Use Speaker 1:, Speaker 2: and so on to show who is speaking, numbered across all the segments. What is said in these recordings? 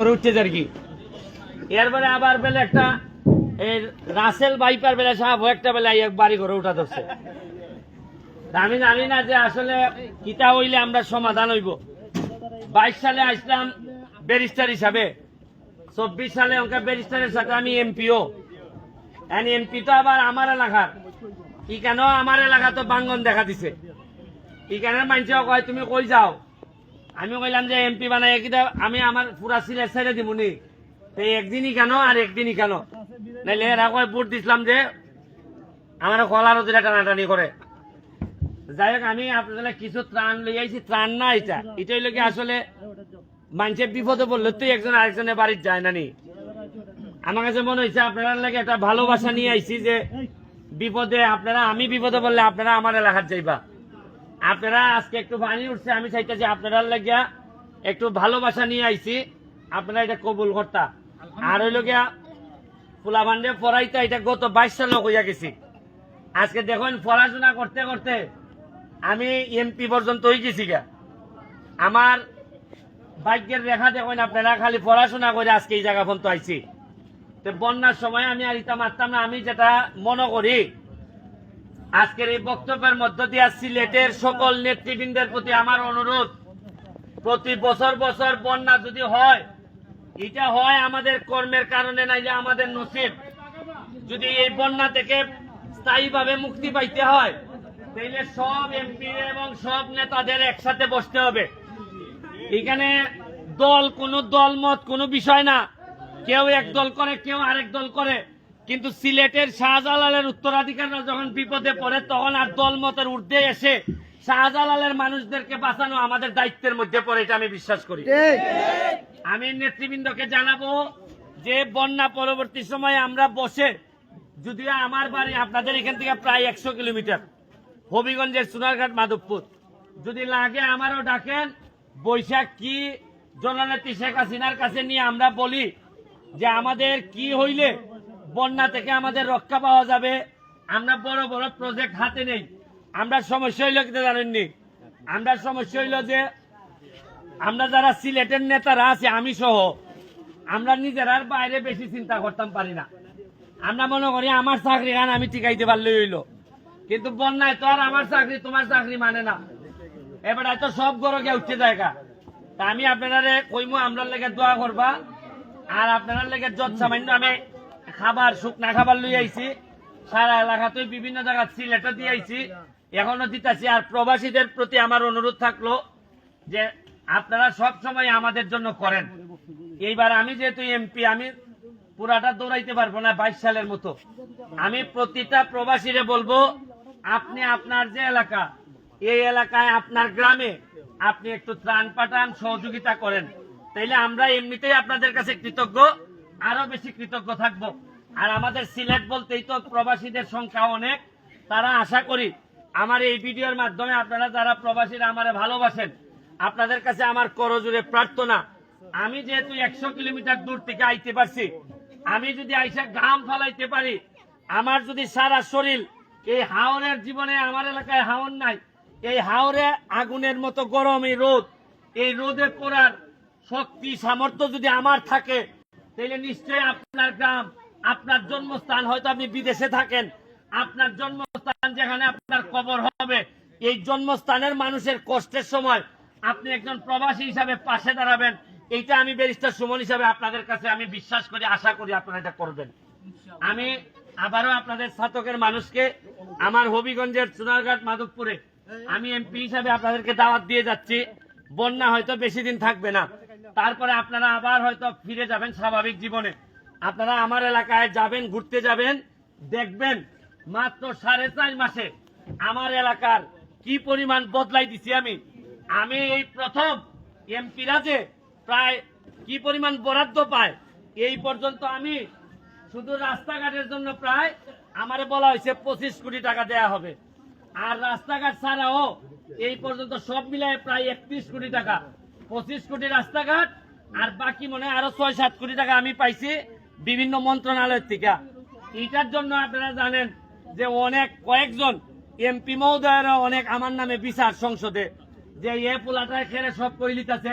Speaker 1: করে আর কি। এরপরে আবার বেলে একটা রাসেল বাইপার বেলা একটা বেলা এক বাড়ি করে উঠা ধরছে। আমি জানি না যে আসলে কিতা হইলে আমরা সমাধান হইব। বাইশ সালে আসলাম ব্যারিস্টার হিসাবে। চব্বিশ সালে ব্যারিস্টারের সাথে আমি এমপিও। এমপি তো আবার আমার এলাকার। ই কেন আমার এলাকা তো বাঙ্গন দেখা দিছে। ই কেন মানছে কয়, তুমি কই যাও? আমি কইলাম যে এমপি বানাই কিটা আমি আমার পুরা সিলেট ছেড়ে দিমুনি তো একদিনই কেন আর একদিনই কেন নাইলে এরা কয় ভোট দিছিলাম যে আমার কলার ওদের টানাটানি করে। যাই হোক আমি আপনাদের কিছু ত্রাণ লই আইছি, ত্রাণ না এটা। এটাই লোকে আসলে মানুষের বিপদে বললে তো একজন আরেকজনের বাড়ির যায় না নি? আমার কাছে মনে হয়েছে আপনারা লাগে একটা ভালোবাসা নিয়ে আইছি যে বিপদে আপনারা, আমি বিপদে বললে আপনারা আমার এলাকার যাইবা। আপনারা আজকে একটু পানি উঠছে আমি চাইতেছি আপনারা লাগিয়া একটু ভালোবাসা নিয়ে আইছি। আপনারা এটা কবুল করতা। আর হইল গিয়া ফুলাবান্ডে পড়াইতা এটা গত বাইশ সালে হইয়া গেছি। আজকে দেখুন পড়াশোনা করতে করতে আমি এমপি পর্যন্ত হয়ে গেছি গা আমার ভাগ্যের রেখা দেখুন আপনারা খালি পড়াশোনা করে আজকে এই জায়গা পর্যন্ত আইছি। তো বন্যার সময় আমি আর ইতা মারতাম না আমি যেটা মনে করি আজকের এই বক্তব্যের মধ্য দিয়ে সিলেটের সকল নেতৃবৃন্দের প্রতি আমার অনুরোধ, প্রতি বছর বছর বন্যা যদি হয়, এটা হয় আমাদের কর্মের কারণে, নাইলে আমাদের নসিব। যদি এই বন্যা থেকে স্থায়ীভাবে মুক্তি পাইতে হয় তাহলে সব এমপি এবং সব নেতাদের একসাথে বসতে হবে। এখানে দল, কোন দল, মত, কোনো বিষয় না। কেউ এক দল করে, কেউ আরেক দল করে। কিন্তু সিলেটের শাহজালালের উত্তরাধিকাররা যখন বিপদে পড়ে তখন আর দল মতের ঊর্ধ্বে এসে শাহজালালের মানুষদেরকে বাঁচানো আমাদের দায়িত্বের মধ্যে পড়ে এটা আমি বিশ্বাস করি। আমি নেতৃবৃন্দকে জানাব যে বন্যা পরবর্তী সময়ে আমরা বসে যদিও আমার বাড়ি আপনাদের এখান থেকে প্রায় একশো কিলোমিটার হবিগঞ্জের সোনারঘাট মাধবপুর। যদি লাগে আমারও ডাকেন বৈশাখ কি জননেত্রী শেখ হাসিনার কাছে নিয়ে আমরা বলি যে আমাদের কি হইলে বন্যা থেকে আমাদের রক্ষা পাওয়া যাবে। আমরা বড় বড় প্রজেক্ট হাতে নেই। আমরা সমস্যা হইল কি জানেননি? আমরা সমস্যা হইল যে আমরা যারা সিলেটের নেতারা আছে, আমি সহ, আমরা নিজেরার বাইরে বেশি চিন্তা করতাম পারি না। আমরা মনে করি আমার চাকরি গান আমি টিকাইতে পারলে হইল। কিন্তু বন্যায় তো আর আমার চাকরি, তোমার চাকরি মানে না। এবার তো সব গরকে উঠতে জায়গা। তা আমি আপনারা কইমু আমরা লেগে দোয়া করবা। আর আপনার লেগে যত সামান্য আমি খাবার, শুকনা খাবার লই আইছি। সারা এলাকাতে বিভিন্ন জায়গা সিলেটে দিয়ে আইছি। এখনও দিতেছি। আর প্রবাসীদের প্রতি আমার অনুরোধ থাকল যে আপনারা সব সময় আমাদের জন্য করেন। এইবার আমি যেহেতু এমপি আমি পুরাটা দৌড়াইতে পারব না বাইশ সালের মতো। আমি প্রতিটা প্রবাসীরে বলব, আপনি আপনার যে এলাকা, এই এলাকায় আপনার গ্রামে আপনি একটু ত্রাণ পাঠান, সহযোগিতা করেন। তাইলে আমরা এমনিতেই আপনাদের কাছে কৃতজ্ঞ আরও বেশি কৃতজ্ঞ থাকব। আর আমাদের সিলেট বলতেই তো প্রবাসীদের সংখ্যা অনেক। তারা আশা করি আমার এই ভিডিওর মাধ্যমে আপনারা যারা প্রবাসীরা আমারে ভালোবাসেন, আপনাদের কাছে আমার করজোরে প্রার্থনা, আমি যেহেতু একশো কিলোমিটার দূর থেকে আইতে পারছি, আমি যদি আইসা ঘাম ফালাইতে পারি, আমার যদি সারা শরীর এই হাওরের জীবনে, আমার এলাকায় হাওর নাই, এই হাওরে আগুনের মতো গরম এই রোদ, এই রোদে পড়ার শক্তি, সামর্থ্য যদি আমার থাকে তাহলে নিশ্চয়ই আপনার গ্রাম আপনার জন্মস্থান হয়তো আপনি বিদেশে থাকেন। আপনার জন্মস্থান যেখানে আপনার কবর হবে এই জন্মস্থানের মানুষের কষ্টের সময় আপনি একজন প্রবাসী হিসাবে পাশে দাঁড়াবেন। এইটা আমি ব্যারিস্টার সুমন হিসাবে আপনাদের কাছে আমি বিশ্বাস করি আশা করি আপনারা এটা করবেন। আমি আবারও আপনাদের ছাতকের মানুষকে আমার হবিগঞ্জের সোনারঘাট মাধবপুরে আমি এমপি হিসাবে আপনাদেরকে দাওয়াত দিয়ে যাচ্ছি। বন্যা হয়তো বেশি দিন থাকবে না। তারপরে আপনারা আবার হয়তো ফিরে যাবেন স্বাভাবিক জীবনে। আপনারা আমার এলাকায় যাবেন, ঘুরতে যাবেন, দেখবেন মাত্র সাড়ে চার মাসে আমার এলাকার কি পরিমাণ বদলাই দিছি আমি। আমি এই প্রথম এমপিরা যে প্রায় কি পরিমাণ বরাদ্দ পায়, এই পর্যন্ত আমি শুধু রাস্তাঘাটের জন্য প্রায় আমারে বলা হয়েছে পঁচিশ কোটি টাকা দেয়া হবে। আর রাস্তাঘাট ছাড়াও এই পর্যন্ত সব মিলায় প্রায় একত্রিশ কোটি টাকা। পঁচিশ কোটি রাস্তাঘাট আর বাকি মনে আরও ছয় সাত কোটি টাকা আমি পাইছি। বিভিন্ন মন্ত্রণালয়ের থেকে। এটার জন্য আপনারা জানেন যে অনেক কয়েকজন এমপি মহোদয়েরা অনেক আমার নামে বিচার সংসদে যে এ পোলাটায় খেলে সব কইলিতাছে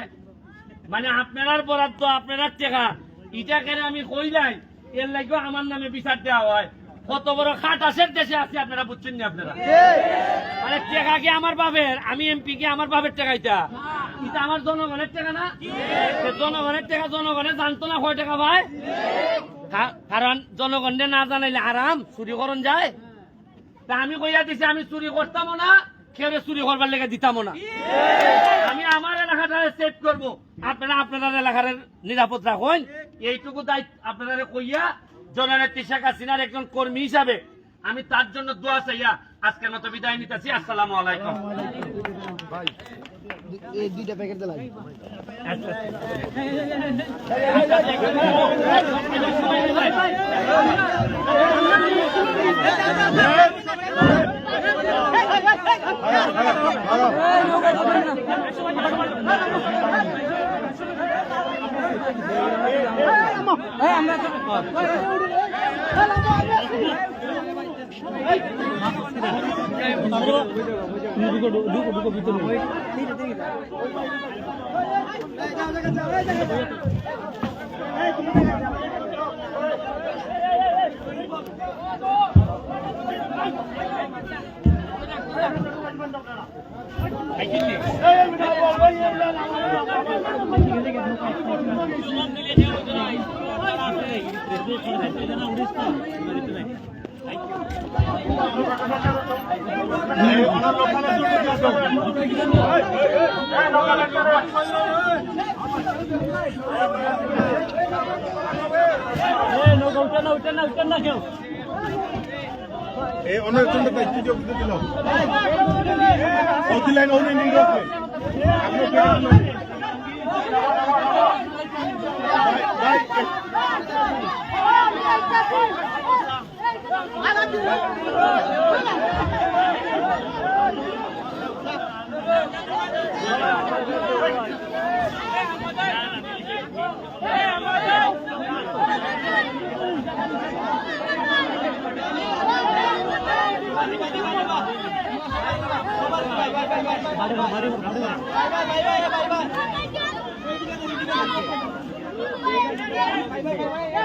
Speaker 1: মানে আপনার বরাদ্দ আপনার টেকা। ইটা কেন আমি কই নাই এর লাগেও আমার নামে বিচার দেওয়া হয়। কত বড় খাট আসের দেশে আছে আপনারা বুঝছেন না আপনারা? মানে টেকা কি আমার বাপের? আমি এমপি কি আমার বাপের টেকা এটা এটা আমার জনগণের টেকা না? জনগণের টেকা জনগণের জানতো না কয় টাকা ভাই? কারণ জনগণে না জানাইলে আরাম, চুরি করন যায়। তা আমি কইয়া দিছি, আমি চুরি করতাম না কেউ চুরি করবার লেগে দিতাম না। আমি আমার এলাকাটা সেভ করব। আপনারা আপনার এলাকার নিরাপদ রাখুন। এইটুকু দায়িত্ব আপনারা কইয়া জননেত্রী শেখ হাসিনার একজন কর্মী হিসাবে আমি তার জন্য দোয়া চাইয়া আজকের মতো বিদায় নিতেছি। আসসালামু আলাইকুম।
Speaker 2: দুইটা প্যাকেট দিলাম ঢুকো ঢুকো ঢুকো ভিতরে ঢুকো
Speaker 3: এই অনেক জন্য তাই কি যোগ দিল। অতি লাইন নিন রাখবে আপনি পেয়ে দিলেন ভাই
Speaker 2: একটা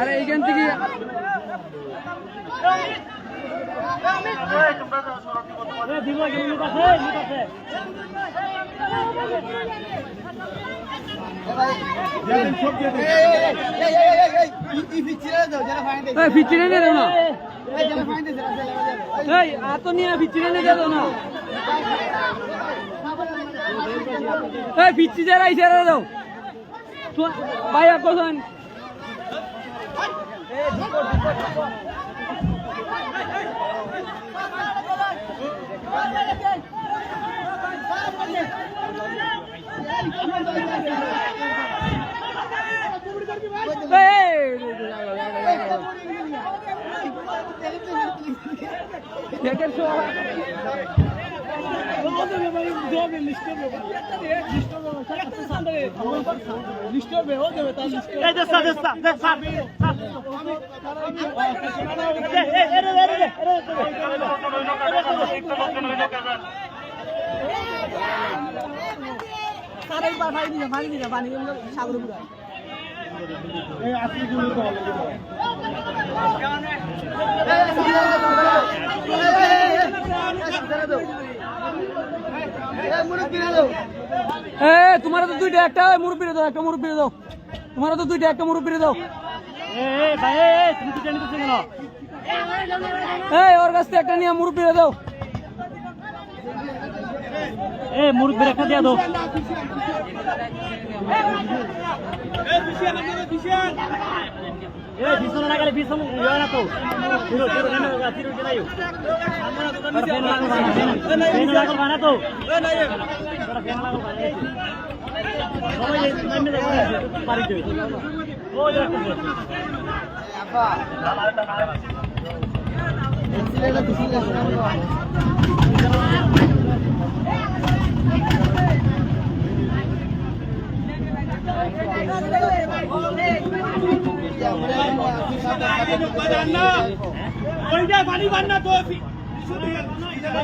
Speaker 2: আরে এইখান থেকে ফিচিনে নিয়ে দেও না এই আত নিয়ে ফিচিনে নিয়ে দেও না এই ফিচি যারা দাও ভাই আর কোথায় দেখেন
Speaker 3: এই আসলে গুলো তো
Speaker 2: তোমার তো দুইটা, একটা মুরব্বি দাও, একটা মুরব্বি দাও। তোমার তো দুইটা, একটা মুরব্বি দাও। এই ওর কাছ থেকে একটা নিয়ে মুরব্বি দাও। এ মুরব্বির একটা দিয়ে দাও। এ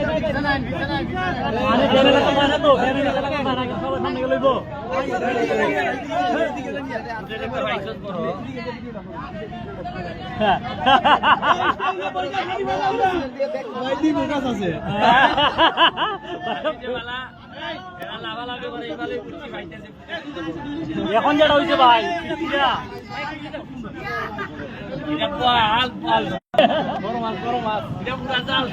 Speaker 2: বিছানা না গেলে বিছানা ইয়া না তো তিরো তিরো না এখন যেটা হয়েছে ভাই
Speaker 1: পাল পাল
Speaker 2: মাছ